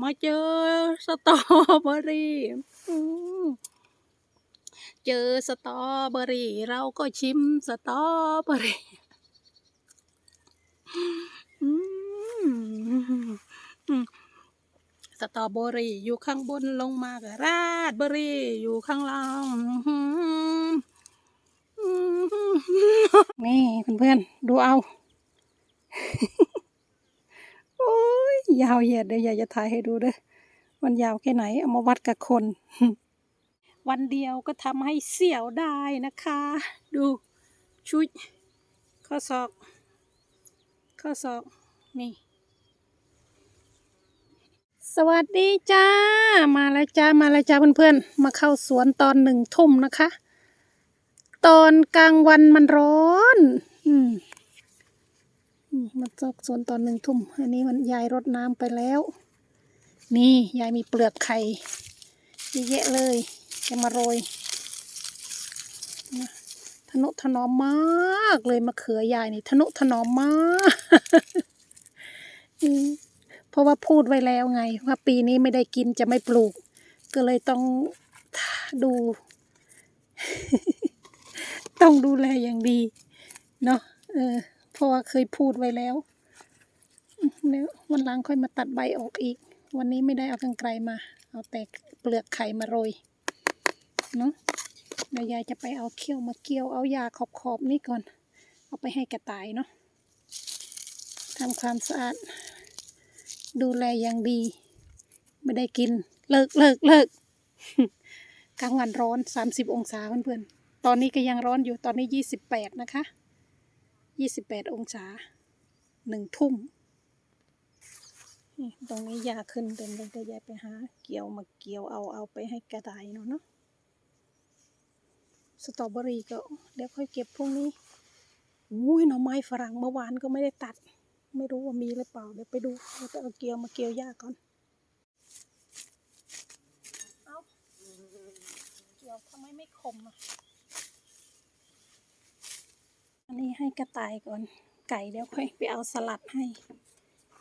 มาเจอสตรอเบอรี่เจอสตรอเบอรี่ เราก็ชิมสตรอเบอรี่สตรอเบอรี่อยู่ข้างบนลงมากับราดเบอรี่อยู่ข้างล่างนี่เพื่อนๆดูเอา โอ้ ยาวเหยียดเดี๋ยวยายจะถ่ายให้ดูเด้อมันยาวแค่ไหน เอามาวัดกับคน วันเดียวก็ทำให้เสี่ยวได้นะคะ ดูชุดข้อศอก ข้อศอก นี่ สวัสดีจ้า มาแล้วจ้า มาแล้วจ้าเพื่อนๆ มาเข้าสวนตอนหนึ่งทุ่มนะคะ ตอนกลางวันมันร้อน อืม มมาจอกสวนตอนหนึ่งทุ่ม อันนี้มันยายรดน้ำไปแล้ว นี่ยายมีเปลือกไข่เยอะแยะเลยจะมาโรยนะทนุถนอมมากเลยมะเขือยายนี่ทนุถนอมมากเพราะว่าพูดไว้แล้วไง ว่าปีนี้ไม่ได้กินจะไม่ปลูก ก็เลยต้องดู ต้องดูแลอย่างดี เนาะเออ ราะว่าเคยพูดไว้แล้วเดี๋ยววันหลังค่อยมาตัดใบออกอีก วันนี้ไม่ได้เอากรรไกรมา เอาแต่เปลือกไข่มาโรยเนาะเดี๋ยวยายจะไปเอาเขี้ยวมาเกี่ยวเอายาขอบขอบๆนี่ก่อน เอาไปให้กระต่ายเนาะทำความสะอาด ดูแลอย่างดี ไม่ได้กิน เลิกเลิกเลิกกลางวันร้อนสามสิบองศาเพื่อนๆ ตอนนี้ก็ยังร้อนอยู่ตอนนี้ยี่สิบแปดนะคะ ยี่สิบแปดองศาหนึ่งทุ่มตรงนี้ยาขึ้นเต็มเลยเดี๋ยายไปหา เกี่ยวมาเกี่ยวเอาเอาไปให้กระต่ายเนาะเนาะสตรอเบอรี่ก็เดี๋ยวค่อยเก็บพรุ่งนี้อุ้ยหน่อไม้ฝรั่งเมื่อวานก็ไม่ได้ตัด ไม่รู้ว่ามีหรือเปล่าเดี๋ยวไปดูเราจะเอาเกี่ยวมาเกี่ยวหญ้าก่อนเอาเกี่ยวทำไมไม่คมอะ อันนี้ให้กระต่ายก่อน ไก่เดี๋ยวค่อยไปเอาสลัดให้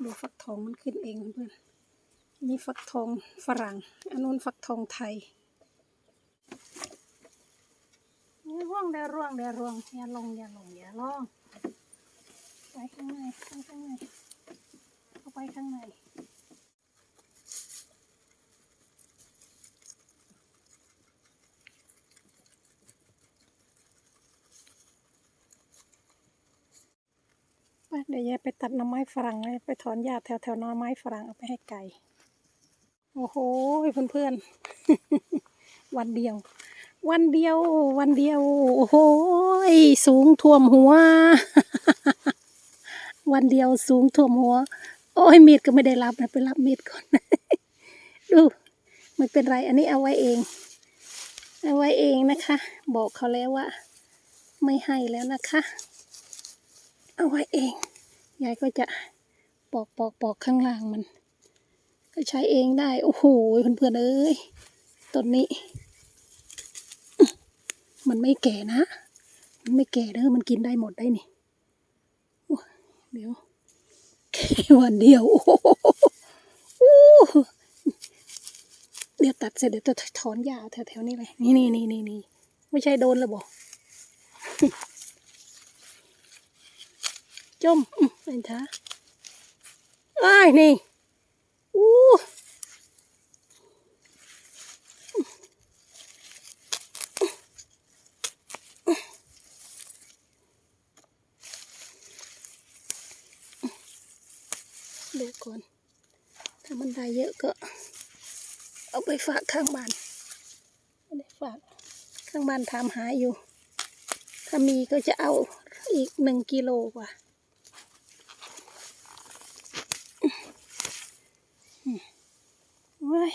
ดูฟักทองมันขึ้นเองเพื่อนนี่ฟักทองฝรั่ง อันนู้นฟักทองไทยนี่ร่วงเดี๋ยวร่วงเดี๋ยวร่วงอย่าลงอย่าลงอย่าลงไปข้างในไปข้างในเข้าไปข้างใน ไปเดี๋ยวยายไปตัดหน่อไม้ฝรั่งเลยไปถอนหญ้าแถวแถวหน่อไม้ฝรั่งเอาไปให้ไก่โอ้โหเพื่อนๆวันเดียว วันเดียว วันเดียว โอ้โหสูงท่วมหัว วันเดียวสูงท่วมหัว โอ้ยมีดก็ไม่ได้รับนะไปรับมีดก่อน ดูไม่เป็นไร อันนี้เอาไว้เอง เอาไว้เองนะคะ บอกเขาแล้วว่า ไม่ให้แล้วนะคะ เอาไว้เอง ยายก็จะปอกปอกปอกข้างล่างมัน ก็ใช้เองได้ โอ้โหเพื่อนๆเอ้ยต้นนี้ มันไม่แก่นะ มันไม่แก่เด้อมันกินได้หมดได้นี่เดี๋ยวแค่วันเดียว โอ้โหเดี๋ยวตัดเสร็จเดี๋ยวจะถอนหญ้าแถวๆนี้เลย นี่นี่นี่นี่นี่ไม่ใช่โดนเลยบอก จมเป็นช้าอ้ายนี่อู้ดูก่อน ถ้ามันได้เยอะก็ เอาไปฝากข้างบ้านไม่ได้ฝากข้างบ้านถามหาอยู่ ถ้ามีก็จะเอาอีกหนึ่งกิโลกว่า ว้ย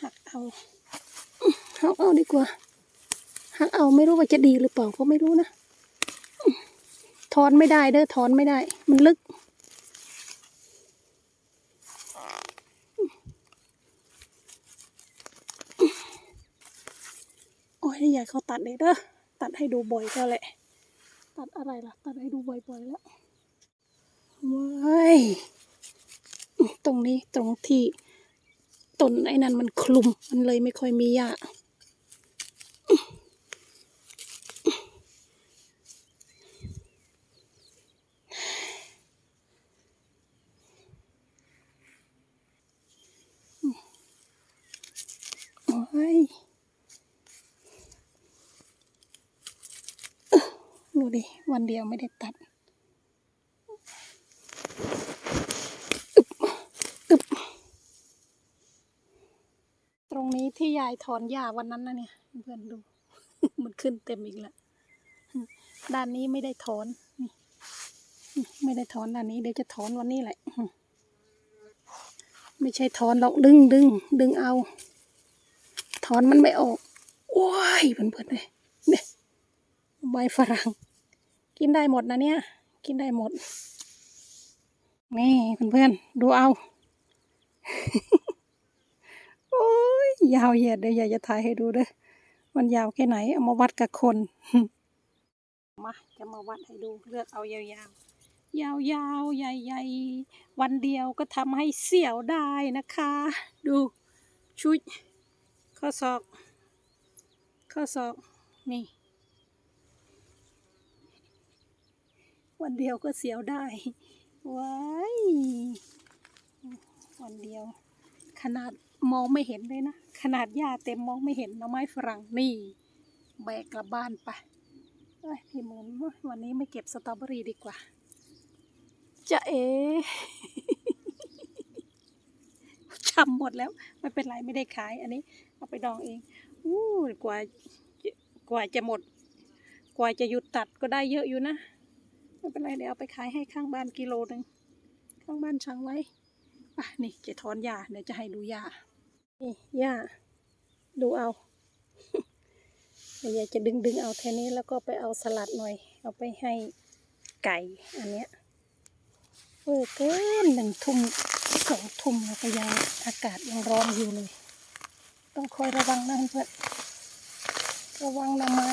หักเอาหักเอาดีกว่าหักเอาไม่รู้ว่าจะดีหรือเปล่าก็ไม่รู้นะถอนไม่ได้เด้อถอนไม่ได้ มันลึก โอ้ยนี่ยายเขาตัดเลยเด้อตัดให้ดูบ่อยก็แหละ ตัดอะไรล่ะ ตัดให้ดูบ่อยๆแล้วว้าย ตรงนี้ตรงที่ต้นไอ้นั่นมันคลุมมันเลยไม่ค่อยมีหญ้าโอ้ยดูดิวันเดียวไม่ได้ตัดอึบอึบตรง นี้ที่ยายถอนหญ้าวันนั้นนะเนี่ยเพื่อนดู มันขึ้นเต็มอีกแล้วด้านนี้ไม่ได้ถอนนี่ไม่ได้ถอนด้านนี้เดี๋ยวจะถอนวันนี้แหละ ไม่ใช่ถอนหรอกดึงดึงดึงเอา ถอนมันไม่ออกว้ยเพื่อนๆเลยเนี่ยใบฝรั่ง กินได้หมดนะเนี่ย กินได้หมด นี่เพื่อนๆดูเอา โอ้ ยยาวเหยียดเดี๋ยวยายจะถ่ายให้ดูเด้อมันยาวแค่ไหน เอามาวัดกับคน มาจะมาวัดให้ดูเลือกเอายาวๆ ยาวๆ ใหญ่ๆ วันเดียวก็ทำให้เสียวได้นะคะ ดูชุดข้อศอก ข้อศอก นี่ วันเดียวก็เสียวได้ว้ายวันเดียว ขนาดมองไม่เห็นเลยนะ ขนาดหญ้าเต็มมองไม่เห็นหน่อไม้ฝรั่งนี่แบกกลับบ้านไปเอ้ยพี่หมุนวันนี้ไม่เก็บสตรอเบอรี่ดีกว่า จะเอช้ำหมดแล้ว ไม่เป็นไรไม่ได้ขายอันนี้ เอาไปดองเองอู้กว่ากว่าจะหมด กว่าจะหยุดตัดก็ได้เยอะอยู่นะไม่เป็นไรเดี๋ยวเอาไปขายให้ข้างบ้านกิโลหนึ่งข้างบ้านช่างไว้อะนี่จะถอนหญ้าเดี๋ยวจะให้ดูหญ้า นี่หญ้าดูเอาเดี๋ยายจะดึงดึงเอาแค่นี้แล้วก็ไปเอาสลัดหน่อย เอาไปให้ไก่อันเนี้ยเออเกินหนึ่งทุ่มสองทุ่มแล้วก็ยังอากาศยังร้อนอยู่เลย ต้องคอยระวังนะเพื่อนระวังหน่อไม้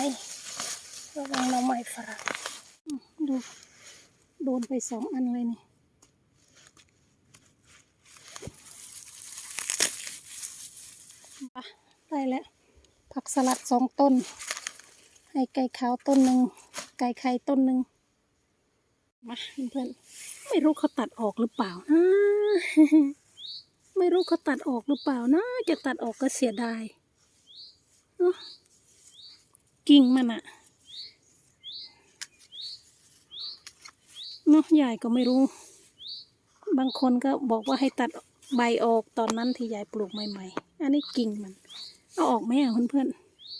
ระวังหน่อไม้ฝรั่งดูโดนไปสองอันเลยนี่อะ ได้แล้ว ผักสลัดสองต้น ให้ไก่ขาวต้นหนึ่ง ไก่ไข่ต้นหนึ่ง มาเพื่อนไม่รู้เขาตัดออกหรือเปล่านะไม่รู้เขาตัดออกหรือเปล่านะจะตัดออกก็เสียดายเนอะกิ่งมันอะเนาะยายก็ไม่รู้ บางคนก็บอกว่าให้ตัด ใบออกตอนนั้นที่ยายปลูกใหม่ๆ อันนี้กิ่งมัน เอาออกไหมอะเพื่อน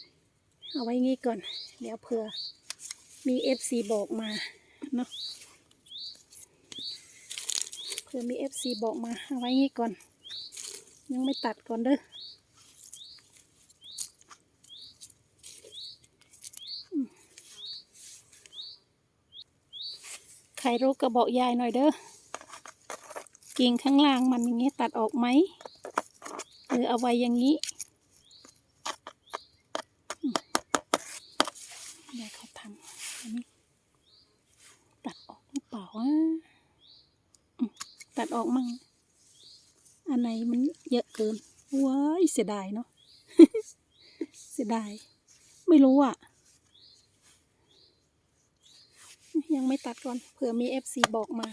ๆ เอาไว้งี้ก่อน เดี๋ยวเผื่อมีเอฟซีบอกมาเนาะเผื่อมีเอฟซีบอกมา เอาไว้งี้ก่อน ยังไม่ตัดก่อนเด้อใครรู้ก็บอกยายหน่อยเด้อ กิ่งข้างล่างมันอย่างงี้ตัดออกไหมหรือเอาไว้อย่างนี้อืมยายเขาทำนี้ตัดออกหรือเปล่าวะตัดออกมั่งอันไหนมันเยอะเกินว้ายเสียดายเนาะเสียดาย ไม่รู้อะ ยังไม่ตัดก่อนเผื่อมีเอฟซีบอกมา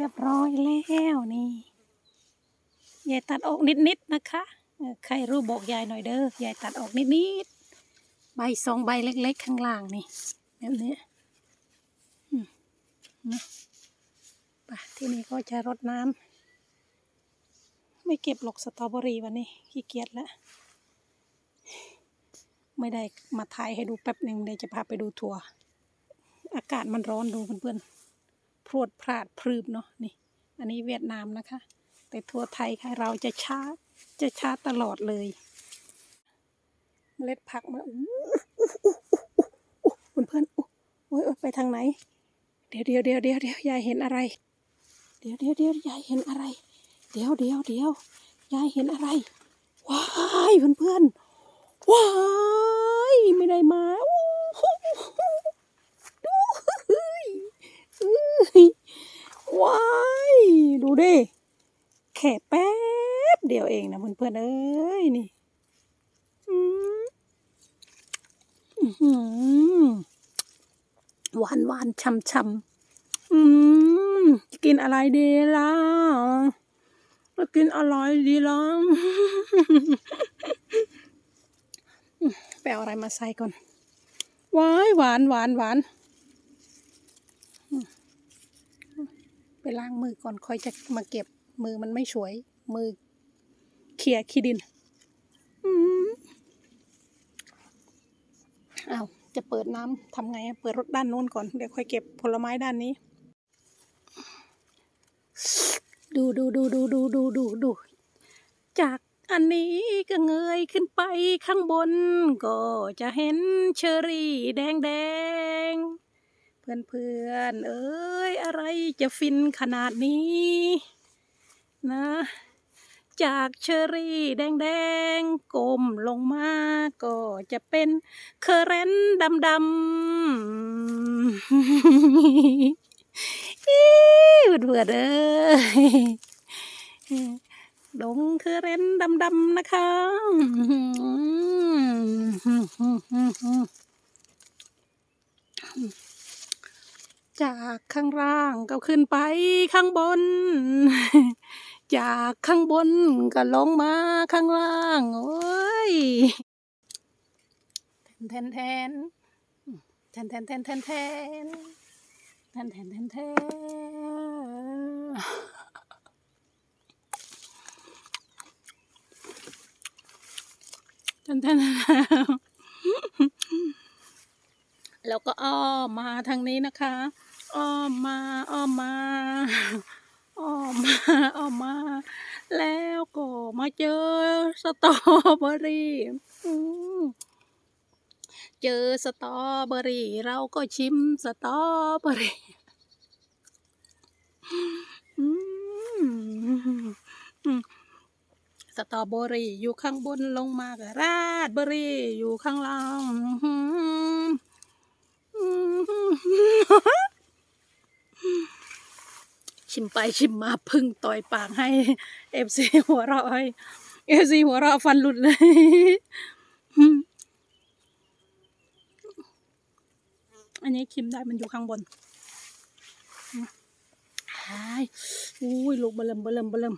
เรียบร้อยแล้วนี่ยายตัดออกนิดๆนะคะใครรู้บอกยายหน่อยเด้อยายตัดออกนิดๆใบสองใบเล็ก ๆ ข้างล่างนี่แบบนี้นะไปที่นี่ก็จะรดน้ำไม่เก็บหรอกสตรอเบอรี่วันนี้ขี้เกียจแล้วไม่ได้มาถ่ายให้ดูแป๊บหนึ่งเดี๋ยวจะพาไปดูทัวร์อากาศมันร้อนดูเพื่อนๆ พรวดพลาดพรืบเนาะนี่ อันนี้เวียดนามนะคะ แต่ทัวร์ไทยค่ะเราจะช้าจะช้าตลอดเลยเมล็ดผักมาอู้อู้เพื่อนๆอู้โอ้ยโอ้ยไปทางไหน เดี๋ยวเดี๋ยวเดี๋ยวเดี๋ยวเดี๋ยวยายเห็นอะไร เดี๋ยวเดี๋ยวเดี๋ยวยายเห็นอะไร เดี๋ยวเดี๋ยวเดี๋ยวยายเห็นอะไร ว้ายเพื่อนเพื่อนว้ายไม่ได้มาอู้หูดูเฮ้ยเฮ้ย ว้าย ดูดิ แค่แป๊บเดียวเองนะเพื่อนๆเอ้ย นี่อืมอื้อหือหวานหวานช่ำช่ำอืมจะกินอะไรดีล่ะจะกินอะไรดีล่ะไปเอาอะไรมาใส่ก่อนว้ายหวานหวานหวานอืมไป ล้างมือก่อนค่อยจะมาเก็บมือมันไม่สวย มือเขี่ยขี้ดินอ้าวจะเปิดน้ำทำไงเปิดรถด้านโน้นก่อน เดี๋ยวค่อยเก็บผลไม้ด้านนี้ ดูดูดูดูดูดูดูดูจากอันนี้ก็เงยขึ้นไปข้างบน ก็จะเห็นเชอรี่แดงแดง เพื่อนเอนๆ เอ้ย อะไรจะฟินขนาดนี้ นะ จากเชอรี่แดงๆก้มลงมาก็จะเป็นเคอเรนดำๆอีเบื่อๆเด้อดงเคอเรนดำดำๆนะคะ จากข้างล่างก็ขึ้นไปข้างบน จากข้างบนก็ลงมาข้างล่าง โอ้ยแทนแทนแทนแทนแทนแทนแทนแทนแทนแทนแทนแทนแทนแล้วก็อ้อมมาทางนี้นะคะ อ้อมมาอ้อมมาอ้อมมาอ้อมมา แล้วก็มาเจอสตรอเบอรี่เจอสตรอเบอรี่ เราก็ชิมสตรอเบอรี่สตรอเบอรี่อยู่ข้างบนลงมากราดเบอรี่อยู่ข้างล่างอืมอืม ชิมไปชิมมาพึ่งต่อยปากให้เอฟซีหัวเราะเอฟซีหัวเราะฟันหลุดเลยอันนี้ชิมได้มันอยู่ข้างบนหายอุ้ยลูกเบลมเบลมเบลม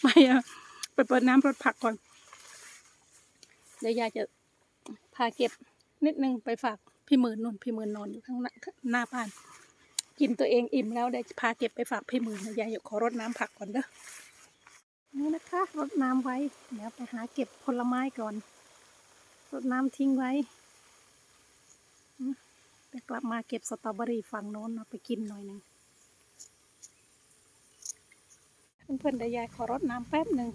ไม่อะไปเปิดน้ำรดผักก่อน เดี๋ยวยายจะพาเก็บนิดนึงไปฝาก พี่หมื่นนนพี่หมื่นนอนอยู่ข้างหน้าหน้าบ้าน กินตัวเองอิ่มแล้วเดี๋ยวพาเก็บไปฝากพี่หมื่นนะยายอยากขอรดน้ำผักก่อนเด้อนี่นะคะรดน้ำไว้ เดี๋ยวไปหาเก็บผลไม้ก่อนรดน้ำทิ้งไว้เดี๋ยวกลับมาเก็บสตรอเบอรี่ฝั่งโน้นเอาไปกินหน่อยหนึ่งเพื่อนๆเดี๋ยวยายขอรดน้ำแป๊บหนึ่ง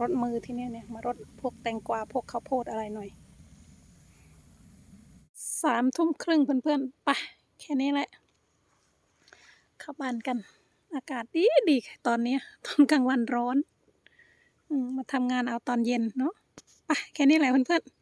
รดมือที่เนี่ยเนี่ยมารดพวกแตงกวาพวกข้าวโพดอะไรหน่อย สามทุ่มครึ่งเพื่อนๆ ไป แค่นี้แหละ เข้าบ้านกัน อากาศดีดีตอนนี้ ตอนกลางวันร้อน มาทำงานเอาตอนเย็นเนาะ ไป แค่นี้แหละเพื่อนๆ